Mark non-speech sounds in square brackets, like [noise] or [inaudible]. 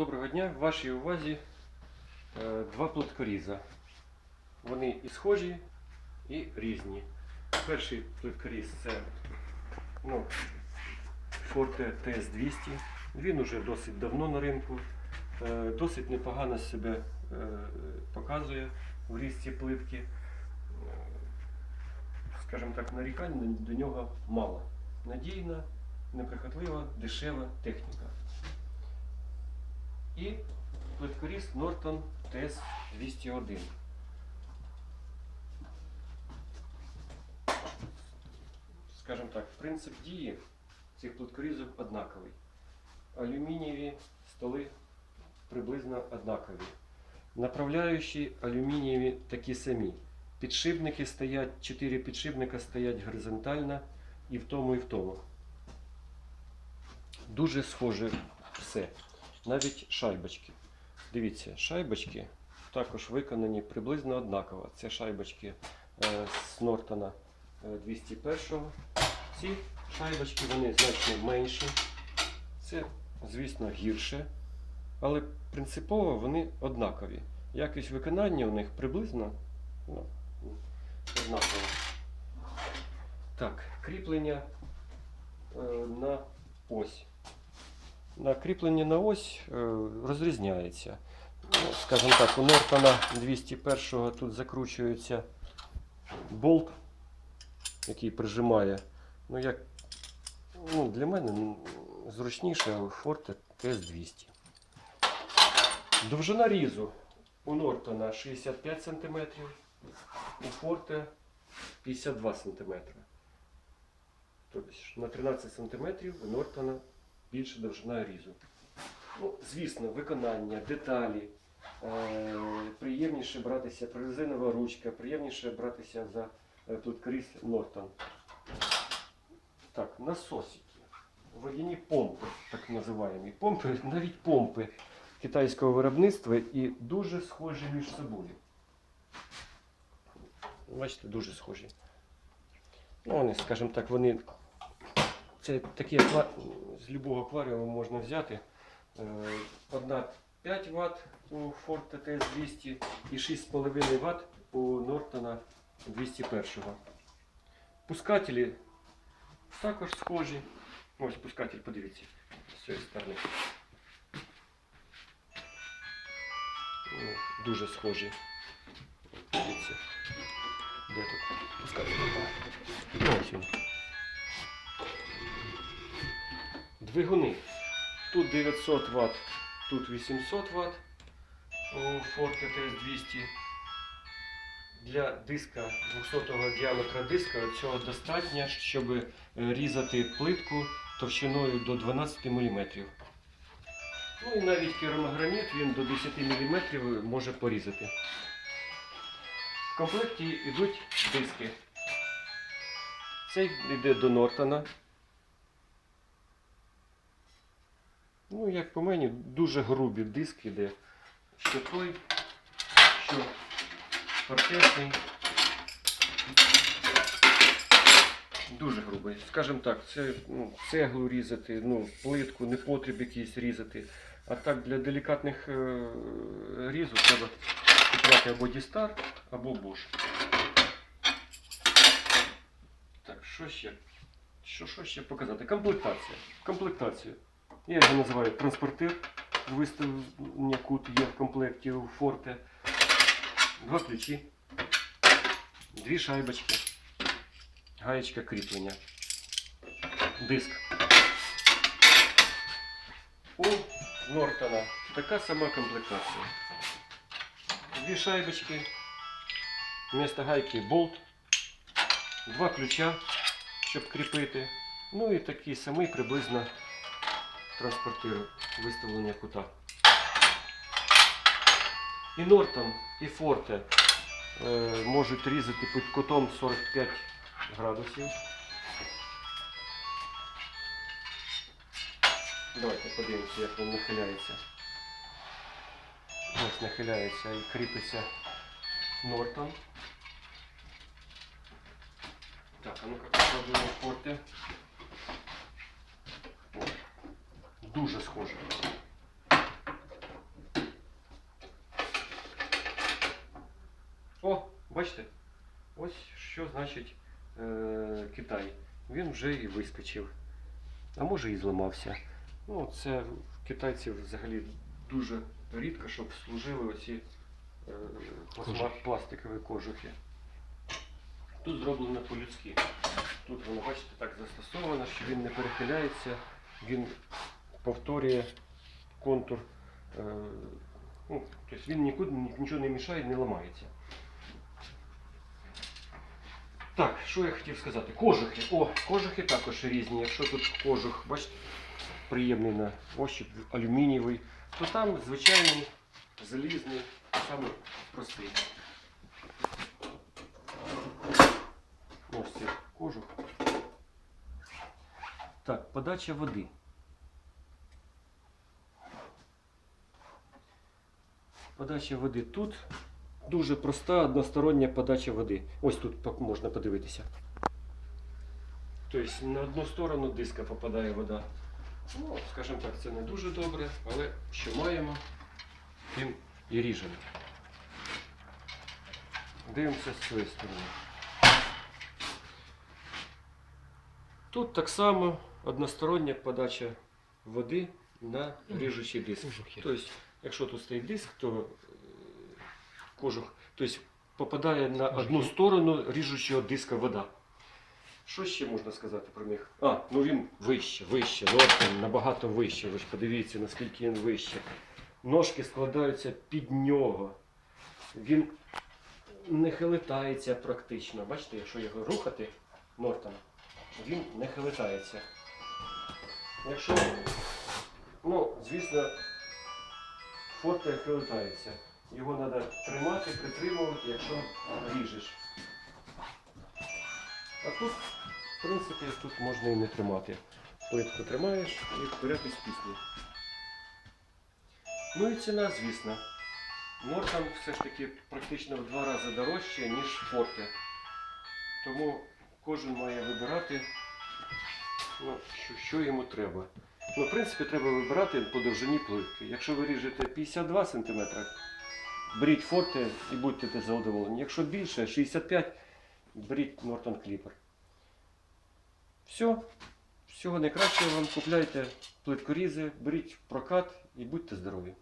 Доброго дня. В вашій увазі е, два плиткоріза. Вони і схожі, і різні. Перший плиткоріз це ну, Forte TS200. Він уже досить давно на ринку. Е, Досить непогано себе е, показує в різці плитки. Скажімо так, нарікань до нього мало. Надійна, неприхотлива, дешева техніка. І плиткоріз Norton TS201. Скажімо так, принцип дії цих плиткорізів однаковий. Алюмінієві столи приблизно однакові. Направляючі алюмінієві такі самі. Підшипники стоять, 4 підшипника стоять горизонтально і в тому, і в тому. Дуже схоже все. Навіть шайбочки. Дивіться, шайбочки також виконані приблизно однаково. Це шайбочки е, з Нортона е, 201. Ці шайбочки вони значно менші. Це, звісно, гірше. Але принципово вони однакові. Якість виконання у них приблизно ну, однаково. Так, кріплення е, на ось. Кріплення на ось е, розрізняється. Ну, Скажімо так, у Нортона 201 тут закручується болт, який прижимає. Ну, як, ну, для мене м, зручніше Forte TS200. Довжина різу у Нортона 65 см, у Forte 52 см. Тобто на 13 см у Нортона більше довжина різу. Ну, звісно, виконання, деталі. Е, приємніше братися прорезинова ручка, приємніше братися за е, плиткоріз Нортон. Так, насосики. Водяні помпи, так називаємо. Помпи, [laughs] навіть помпи китайського виробництва і дуже схожі між собою. Бачите, дуже схожі. Ну, вони, скажімо так, вони це такі аква... з будь-якого акваріуму можна взяти. Е, Одна 5 Вт у Forte TS200 і 6,5 Вт у Нортона 201. Пускателі також схожі. Ось пускатель, подивіться, з цієї сторони. Ну, Дуже схожі. Дивіться. Де тут пускатель? Ну, ось він. Двигуни. Тут 900 Вт, тут 800 Вт у Forte TS200. Для диска 200 діаметра диска цього достатньо, щоб е, різати плитку товщиною до 12 мм. Ну і навіть керамограніт він до 10 мм може порізати. В комплекті йдуть диски. Цей йде до Нортона. Ну, як по мені, дуже грубі диски йде. Що той, що паркетний. Дуже грубий. Скажімо так, це ну, цеглу різати, ну, плитку, не потріб якийсь різати. А так для делікатних е, різу треба купляти або Дістар, або Bosch. Так, що ще? Що, що ще показати? Комплектація. Комплектація. Я його називаю транспортир. Виставлення кут є в комплекті у Forte. Два ключі, дві шайбочки, гаєчка кріплення, диск. У Нортона така сама комплектація. Дві шайбочки, вместо гайки болт, два ключа, щоб кріпити. Ну і такий самий приблизно транспортир виставлення кута. І Нортон, і Форте е, можуть різати під кутом 45 градусів. Давайте подивимося, як він нахиляється. Ось нахиляється і кріпиться Нортон. Так, а ну-ка попробуємо Форте. дуже схоже. О, бачите? Ось що значить е Китай. Він вже і вискочив. А може і зламався. Ну, Це китайців взагалі дуже рідко, щоб служили оці е пластикові кожухи. Тут зроблено по-людськи. Тут воно, бачите, так застосовано, що він не перехиляється, він повторює контур. Е, ну, тобто він нікуди нічого не мішає, не ламається. Так, що я хотів сказати? Кожухи. О, кожухи також різні. Якщо тут кожух, бачите, приємний на ощупь, алюмінієвий, то там звичайний залізний, саме простий. Ось цей кожух. Так, подача води. Подача води тут дуже проста одностороння подача води. Ось тут можна подивитися. Тобто на одну сторону диска попадає вода. Ну, скажімо так, це не дуже добре, але що маємо, тим і ріжемо. Дивимося з цієї сторони. Тут так само одностороння подача води на ріжучий диск. Тобто, якщо тут стоїть диск, то е, кожух тобто, попадає на одну сторону ріжучого диска вода. Що ще можна сказати про них? А, ну він вище, вище, Нортон набагато вище. Ви ж подивіться, наскільки він вище. Ножки складаються під нього. Він не хилитається практично. Бачите, якщо його рухати Нортон, він не хилитається. Якщо, ну, звісно, форте хилитається. Його треба тримати, притримувати, якщо ріжеш. А тут, в принципі, тут можна і не тримати. Плитку тримаєш і вперед із пісні. Ну і ціна, звісно. Нортон все ж таки практично в два рази дорожче, ніж Форте. Тому кожен має вибирати, ну, що, що йому треба. Ну, в принципі, треба вибирати по довжині плитки. Якщо ви ріжете 52 см, беріть Форте і будьте задоволені. Якщо більше, 65 беріть Мортон Кліпер. Все. Всього найкращого вам купляйте плиткорізи, беріть прокат і будьте здорові.